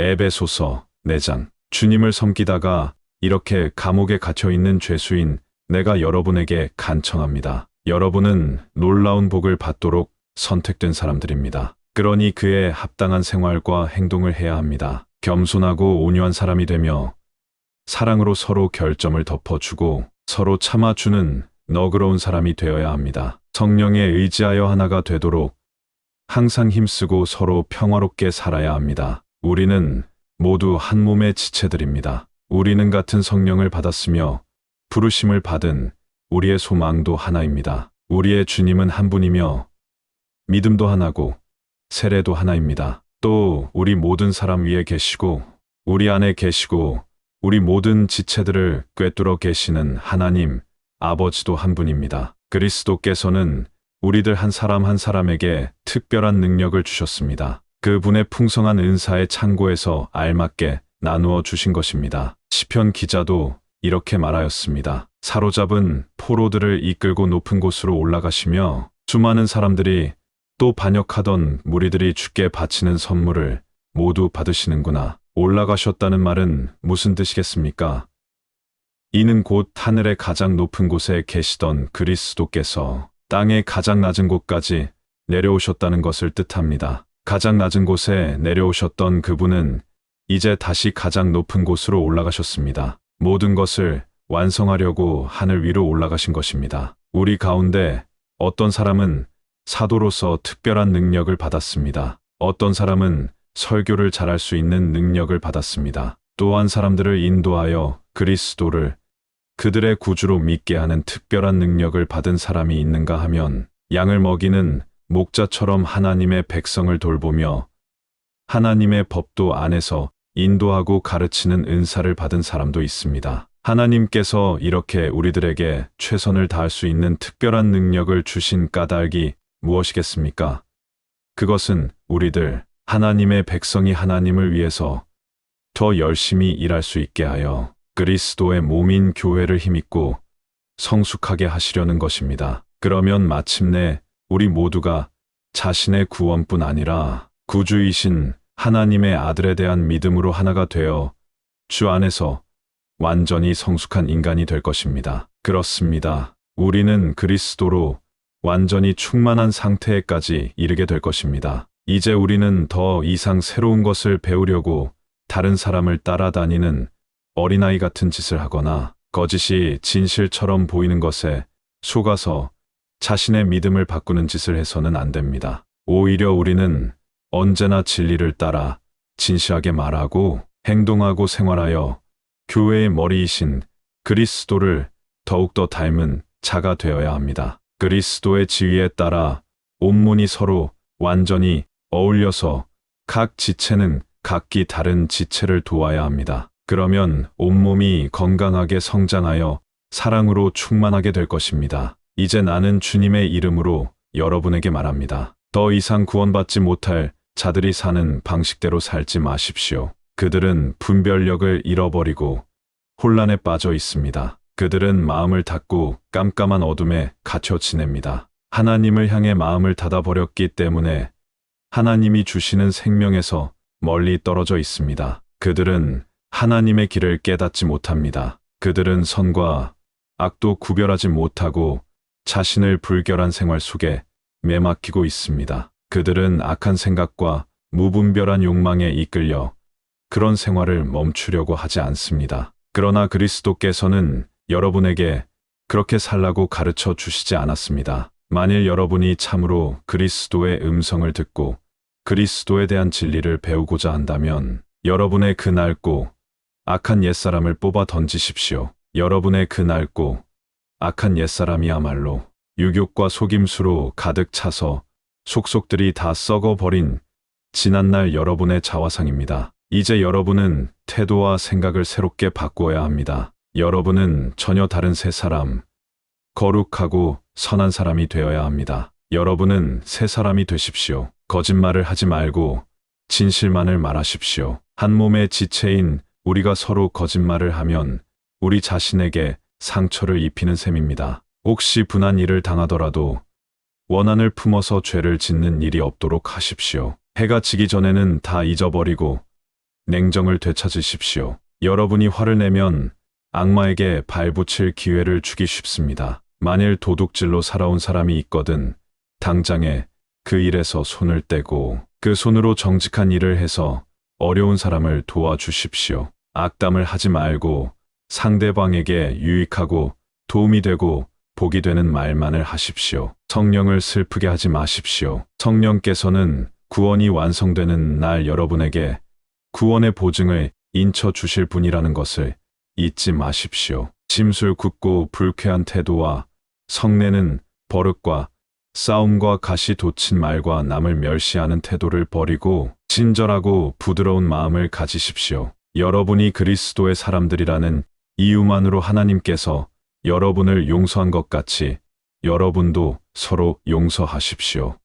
에베소서 4장 주님을 섬기다가 이렇게 감옥에 갇혀 있는 죄수인 내가 여러분에게 간청합니다. 여러분은 놀라운 복을 받도록 선택된 사람들입니다. 그러니 그에 합당한 생활과 행동을 해야 합니다. 겸손하고 온유한 사람이 되며 사랑으로 서로 결점을 덮어주고 서로 참아주는 너그러운 사람이 되어야 합니다. 성령에 의지하여 하나가 되도록 항상 힘쓰고 서로 평화롭게 살아야 합니다. 우리는 모두 한 몸의 지체들입니다. 우리는 같은 성령을 받았으며 부르심을 받은 우리의 소망도 하나입니다. 우리의 주님은 한 분이며 믿음도 하나고 세례도 하나입니다. 또 우리 모든 사람 위에 계시고 우리 안에 계시고 우리 모든 지체들을 꿰뚫어 계시는 하나님 아버지도 한 분입니다. 그리스도께서는 우리들 한 사람 한 사람에게 특별한 능력을 주셨습니다. 그분의 풍성한 은사의 창고에서 알맞게 나누어 주신 것입니다. 시편 기자도 이렇게 말하였습니다. 사로잡은 포로들을 이끌고 높은 곳으로 올라가시며 수많은 사람들이 또 반역하던 무리들이 주께 바치는 선물을 모두 받으시는구나. 올라가셨다는 말은 무슨 뜻이겠습니까? 이는 곧 하늘의 가장 높은 곳에 계시던 그리스도께서 땅의 가장 낮은 곳까지 내려오셨다는 것을 뜻합니다. 가장 낮은 곳에 내려오셨던 그분은 이제 다시 가장 높은 곳으로 올라가셨습니다. 모든 것을 완성하려고 하늘 위로 올라가신 것입니다. 우리 가운데 어떤 사람은 사도로서 특별한 능력을 받았습니다. 어떤 사람은 설교를 잘할 수 있는 능력을 받았습니다. 또한 사람들을 인도하여 그리스도를 그들의 구주로 믿게 하는 특별한 능력을 받은 사람이 있는가 하면 양을 먹이는 목자처럼 하나님의 백성을 돌보며 하나님의 법도 안에서 인도하고 가르치는 은사를 받은 사람도 있습니다. 하나님께서 이렇게 우리들에게 최선을 다할 수 있는 특별한 능력을 주신 까닭이 무엇이겠습니까? 그것은 우리들 하나님의 백성이 하나님을 위해서 더 열심히 일할 수 있게 하여 그리스도의 몸인 교회를 힘입고 성숙하게 하시려는 것입니다. 그러면 마침내 우리 모두가 자신의 구원뿐 아니라 구주이신 하나님의 아들에 대한 믿음으로 하나가 되어 주 안에서 완전히 성숙한 인간이 될 것입니다. 그렇습니다. 우리는 그리스도로 완전히 충만한 상태에까지 이르게 될 것입니다. 이제 우리는 더 이상 새로운 것을 배우려고 다른 사람을 따라다니는 어린아이 같은 짓을 하거나 거짓이 진실처럼 보이는 것에 속아서 자신의 믿음을 바꾸는 짓을 해서는 안 됩니다. 오히려 우리는 언제나 진리를 따라 진실하게 말하고 행동하고 생활하여 교회의 머리이신 그리스도를 더욱더 닮은 자가 되어야 합니다. 그리스도의 지위에 따라 온문이 서로 완전히 어울려서 각 지체는 각기 다른 지체를 도와야 합니다. 그러면 온몸이 건강하게 성장하여 사랑으로 충만하게 될 것입니다. 이제 나는 주님의 이름으로 여러분에게 말합니다. 더 이상 구원받지 못할 자들이 사는 방식대로 살지 마십시오. 그들은 분별력을 잃어버리고 혼란에 빠져 있습니다. 그들은 마음을 닫고 깜깜한 어둠에 갇혀 지냅니다. 하나님을 향해 마음을 닫아버렸기 때문에 하나님이 주시는 생명에서 멀리 떨어져 있습니다. 그들은 하나님의 길을 깨닫지 못합니다. 그들은 선과 악도 구별하지 못하고 자신을 불결한 생활 속에 매막히고 있습니다. 그들은 악한 생각과 무분별한 욕망에 이끌려 그런 생활을 멈추려고 하지 않습니다. 그러나 그리스도께서는 여러분에게 그렇게 살라고 가르쳐 주시지 않았습니다. 만일 여러분이 참으로 그리스도의 음성을 듣고 그리스도에 대한 진리를 배우고자 한다면 여러분의 그 낡고 악한 옛사람을 뽑아 던지십시오. 여러분의 그 낡고 악한 옛사람이야말로 유욕과 속임수로 가득 차서 속속들이 다 썩어버린 지난날 여러분의 자화상입니다. 이제 여러분은 태도와 생각을 새롭게 바꾸어야 합니다. 여러분은 전혀 다른 새 사람, 거룩하고 선한 사람이 되어야 합니다. 여러분은 새 사람이 되십시오. 거짓말을 하지 말고 진실만을 말하십시오. 한 몸의 지체인 우리가 서로 거짓말을 하면 우리 자신에게 상처를 입히는 셈입니다. 혹시 분한 일을 당하더라도 원한을 품어서 죄를 짓는 일이 없도록 하십시오. 해가 지기 전에는 다 잊어버리고 냉정을 되찾으십시오. 여러분이 화를 내면 악마에게 발붙일 기회를 주기 쉽습니다. 만일 도둑질로 살아온 사람이 있거든 당장에 그 일에서 손을 떼고 그 손으로 정직한 일을 해서 어려운 사람을 도와주십시오. 악담을 하지 말고 상대방에게 유익하고 도움이 되고 복이 되는 말만을 하십시오. 성령을 슬프게 하지 마십시오. 성령께서는 구원이 완성되는 날 여러분에게 구원의 보증을 인쳐 주실 분이라는 것을 잊지 마십시오. 심술 굳고 불쾌한 태도와 성내는 버릇과 싸움과 가시 돋친 말과 남을 멸시하는 태도를 버리고 친절하고 부드러운 마음을 가지십시오. 여러분이 그리스도의 사람들이라는 이유만으로 하나님께서 여러분을 용서한 것 같이 여러분도 서로 용서하십시오.